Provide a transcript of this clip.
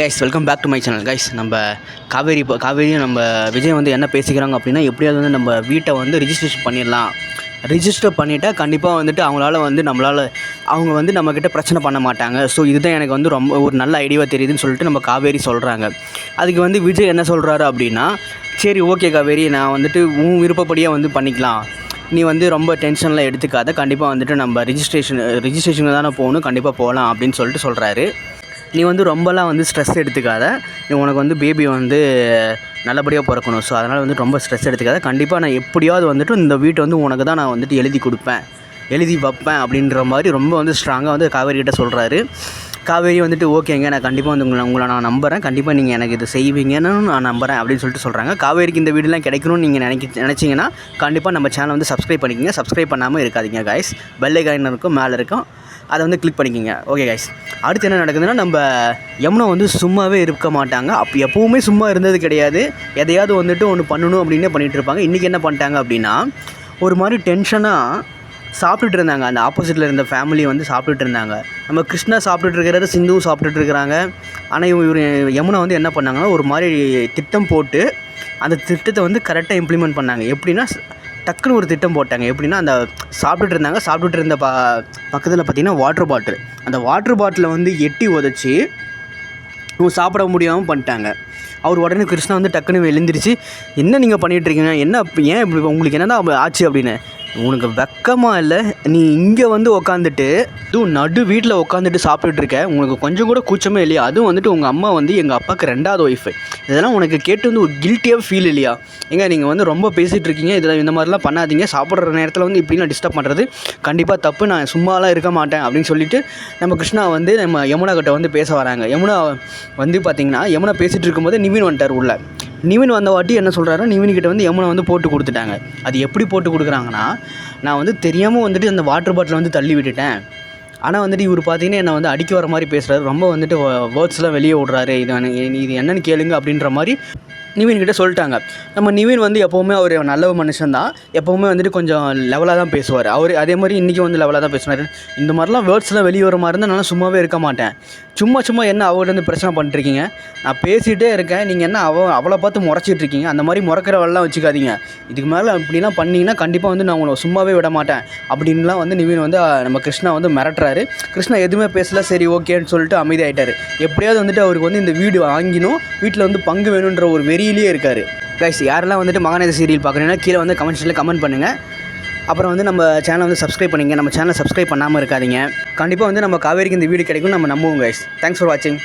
Guys welcome back to my channel guys நம்ம காவேரி இப்போ காவேரியும் நம்ம விஜய் வந்து என்ன பேசிக்கிறாங்க அப்படின்னா எப்படியாவது வந்து நம்ம வீட்டை வந்து ரிஜிஸ்ட்ரேஷன் பண்ணிடலாம். ரிஜிஸ்டர் பண்ணிட்டா கண்டிப்பாக வந்துட்டு அவங்களால வந்து நம்மளால் அவங்க வந்து நம்மக்கிட்ட பிரச்சனை பண்ண மாட்டாங்க. ஸோ இதுதான் எனக்கு வந்து ரொம்ப ஒரு நல்ல ஐடியாவாக தெரியுதுன்னு சொல்லிட்டு நம்ம காவேரி சொல்கிறாங்க அதுக்கு வந்து விஜய் என்ன சொல்கிறாரு அப்படின்னா சரி ஓகே காவேரி நான் வந்துட்டு உன் விருப்பப்படியாக வந்து பண்ணிக்கலாம். நீ வந்து ரொம்ப டென்ஷனில் எடுத்துக்காத. கண்டிப்பாக வந்துட்டு நம்ம ரிஜிஸ்ட்ரேஷன் ரிஜிஸ்ட்ரேஷனுக்கு தானே போகணும். கண்டிப்பாக போகலாம் அப்படின்னு சொல்லிட்டு சொல்கிறாரு நீ வந்து ரொம்பலாம் வந்து ஸ்ட்ரெஸ் எடுத்துக்காத. நீ உனக்கு வந்து பேபி வந்து நல்லபடியாக பிறக்கணும். ஸோ அதனால் வந்து ரொம்ப ஸ்ட்ரெஸ் எடுத்துக்காத. கண்டிப்பாக நான் எப்படியாவது வந்துட்டு இந்த வீட்டை வந்து உனக்கு தான் நான் வந்துட்டு எழுதி கொடுப்பேன். எழுதி வைப்பேன் அப்படின்ற மாதிரி ரொம்ப வந்து ஸ்ட்ராங்காக வந்து காவேரி கிட்ட சொல்கிறாரு காவேரி வந்துட்டு ஓகேங்க நான் கண்டிப்பாக வந்து உங்களை உங்களை நான் நம்புகிறேன் கண்டிப்பாக நீங்கள் எனக்கு இது செய்வீங்கன்னு நான் நம்புகிறேன் அப்படின்னு சொல்லிட்டு சொல்கிறாங்க காவேரிக்கு இந்த வீடுலாம் கிடைக்கணும்னு நீங்கள் நினைக்க நினச்சிங்கன்னா கண்டிப்பாக நம்ம சேனல் வந்து சப்ஸ்கிரைப் பண்ணிக்கங்க. சப்ஸ்கிரைப் பண்ணாமல் இருக்காதீங்க காய்ஸ் வெள்ளை காயின் இருக்கும் மேலே இருக்கும். அதை வந்து கிளிக் பண்ணிக்கோங்க. ஓகே கைஸ் அடுத்து என்ன நடக்குதுன்னா நம்ம யமுனா வந்து சும்மாவே இருக்க மாட்டாங்க. அப்போ எப்போவுமே சும்மா இருந்தது கிடையாது. எதையாவது வந்துட்டு ஒன்று பண்ணணும் அப்படின்னே பண்ணிகிட்டு இருப்பாங்க. இன்றைக்கி என்ன பண்ணிட்டாங்க அப்படின்னா ஒரு மாதிரி டென்ஷனாக சாப்பிட்டுட்டு இருந்தாங்க. அந்த ஆப்போசிட்டில் இருந்த ஃபேமிலி வந்து சாப்பிட்டுட்டு இருந்தாங்க. நம்ம கிருஷ்ணா சாப்பிட்டுட்டு இருக்கிறாரு சிந்துவும் சாப்பிட்டுட்டு இருக்கிறாங்க. ஆனால் இவங்க இவர் யமுனா வந்து என்ன பண்ணாங்கன்னா ஒரு மாதிரி திட்டம் போட்டு அந்த திட்டத்தை வந்து கரெக்டாக இம்ப்ளிமெண்ட் பண்ணாங்க. எப்படின்னா டக்குன்னு ஒரு திட்டம் போட்டாங்க. எப்படின்னா அந்த சாப்பிட்டுட்டு இருந்தாங்க. சாப்பிட்டுட்டு இருந்த ப பக்கத்தில் பார்த்தீங்கன்னா வாட்டர் பாட்டில் அந்த வாட்டர் பாட்டிலை வந்து எட்டி உதச்சி இவங்க சாப்பிட முடியாமல் பண்ணிட்டாங்க. அவர் உடனே கிருஷ்ணா வந்து டக்குன்னு எழுந்திரிச்சு என்ன நீங்கள் பண்ணிகிட்ருக்கீங்க என்ன ஏன் இப்படி உங்களுக்கு என்னதான் ஆச்சு? அப்படின்னு. உனக்கு வெக்கமாக இல்லை. நீ இங்கே வந்து உக்காந்துட்டு இதுவும் நடு வீட்டில் உட்காந்துட்டு சாப்பிட்டுட்டு உனக்கு கொஞ்சம் கூட கூச்சமே இல்லையா? அதுவும் வந்துட்டு உங்கள் அம்மா வந்து எங்கள் அப்பாவுக்கு ரெண்டாவது ஒய்ஃபு இதெல்லாம் உனக்கு கேட்டு வந்து ஒரு கில்ட்டியாக ஃபீல் இல்லையா? ஏங்க நீங்கள் வந்து ரொம்ப பேசிகிட்டு இருக்கீங்க இதில் இந்த மாதிரிலாம் பண்ணாதீங்க. சாப்பிட்ற நேரத்தில் வந்து இப்படிலாம் டிஸ்டர்ப் பண்ணுறது கண்டிப்பாக தப்பு. நான் சும்மாலாம் இருக்க மாட்டேன் அப்படின்னு சொல்லிட்டு நம்ம கிருஷ்ணா வந்து நம்ம யமுனா கிட்ட வந்து பேச வராங்க. யமுனா வந்து பார்த்தீங்கன்னா யமுனா பேசிகிட்டு இருக்கும்போது நிவின் வந்துட்டார் உள்ள. நிவின் வந்த வாட்டி என்ன சொல்கிறாரு நிவின்கிட்ட வந்து யமுனா வந்து போட்டு கொடுத்துட்டாங்க. அது எப்படி போட்டு கொடுக்குறாங்கன்னா நான் வந்து தெரியாமல் வந்துட்டு அந்த வாட்டர் பாட்டிலை வந்து தள்ளி விட்டுட்டேன். ஆனால் வந்துட்டு இவர் பார்த்தீங்கன்னா என்னை வந்து அடிக்க வர மாதிரி பேசுகிறாரு ரொம்ப வந்துட்டு வேர்ட்ஸ்லாம் வெளியே விடுறாரு இது இது என்னன்னு கேளுங்க அப்படின்ற மாதிரி நிவின் கிட்ட சொல்லிட்டாங்க. நம்ம நிவின் வந்து எப்போவுமே அவர் நல்ல மனுஷன் தான். எப்போவுமே வந்துட்டு கொஞ்சம் லெவலாக தான் பேசுவார். அவர் அதே மாதிரி இன்றைக்கி வந்து லெவலாக தான் பேசுனார். இந்த மாதிரிலாம் வேர்ட்ஸ்லாம் வெளியே வர மாதிரி இருந்தால் நான் சும்மாவே இருக்க மாட்டேன். சும்மா சும்மா என்ன அவர்கிட்ட வந்து பிரச்சனை பண்ணிருக்கீங்க நான் பேசிகிட்டே இருக்கேன். நீங்கள் என்ன அவ அவளை பார்த்து முறைச்சிட்டு இருக்கீங்க அந்த மாதிரி முறைக்கிறவெல்லாம் வச்சுக்காதீங்க. இதுக்கு மேலே அப்படிலாம் பண்ணீங்கன்னா கண்டிப்பாக வந்து நான் உங்களை சும்மாவே விட மாட்டேன். அப்படின்லாம் வந்து நிவின் வந்து நம்ம கிருஷ்ணா வந்து மிரட்டுறாரு. கிருஷ்ணா எதுவுமே பேசல. சரி ஓகேன்னு சொல்லிட்டு அமைதியாயிட்டாரு. எப்படியாவது வந்துட்டு அவருக்கு வந்து இந்த வீடு வாங்கினோம். வீட்டில் வந்து பங்கு வேணுன்ற ஒரு வெறியிலேயே இருக்கார். கைஸ் யாரெல்லாம் வந்துட்டு மகாநாயக சீரியல் பார்க்குறீங்கன்னா கீழே வந்து கமெண்ட் செக்ஷனில் கமெண்ட் பண்ணுங்கள் அப்புறம் வந்து நம்ம சேனலை வந்து சப்ஸ்கிரைப் பண்ணிங்க. நம்ம சேனலை சப்ஸ்கிரைப் பண்ணாமல் இருக்காதிங்க. கண்டிப்பாக வந்து நம்ம காவேரிக்கு இந்த வீடு கிடைக்கும் நம்ம நம்புவோம் கைஸ் தேங்க்ஸ் ஃபார் வாட்சிங்